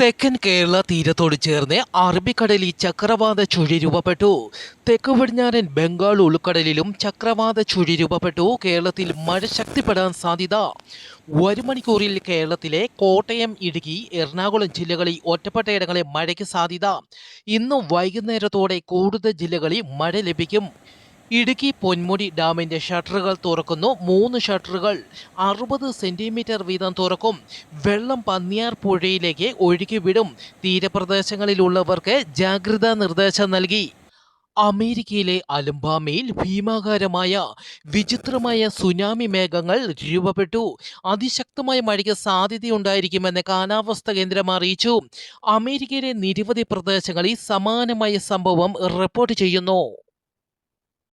തെക്കൻ കേരള തീരത്തോട് ചേർന്ന് അറബിക്കടലിൽ ചക്രവാത ചുഴി രൂപപ്പെട്ടു. തെക്ക് പടിഞ്ഞാറൻ ബംഗാൾ ഉൾക്കടലിലും ചക്രവാത ചുഴി രൂപപ്പെട്ടു. കേരളത്തിൽ മഴ ശക്തിപ്പെടാൻ സാധ്യത. വരും മണിക്കൂറിൽ കേരളത്തിലെ കോട്ടയം ഇടുക്കി എറണാകുളം ജില്ലകളിൽ ഒറ്റപ്പെട്ടയിടങ്ങളിൽ മഴയ്ക്ക് സാധ്യത. ഇന്നും വൈകുന്നേരത്തോടെ കൂടുതൽ ജില്ലകളിൽ മഴ ലഭിക്കും. ഇടുക്കി പൊന്മുടി ഡാമിന്റെ ഷട്ടറുകൾ തുറക്കുന്നു. മൂന്ന് ഷട്ടറുകൾ അറുപത് സെന്റിമീറ്റർ വീതം തുറക്കും. വെള്ളം പന്നിയാർ പുഴയിലേക്ക് ഒഴുക്കിവിടും തീരപ്രദേശങ്ങളിലുള്ളവർക്ക് ജാഗ്രതാ നിർദ്ദേശം നൽകി. അമേരിക്കയിലെ അലുംബാമയിൽ ഭീമാകാരമായ വിചിത്രമായ സുനാമി മേഘങ്ങൾ രൂപപ്പെട്ടു. അതിശക്തമായ മഴയ്ക്ക് സാധ്യതയുണ്ടായിരിക്കുമെന്ന് കാലാവസ്ഥ കേന്ദ്രം അറിയിച്ചു. അമേരിക്കയിലെ നിരവധി പ്രദേശങ്ങളിൽ സമാനമായ സംഭവം റിപ്പോർട്ട് ചെയ്യുന്നു.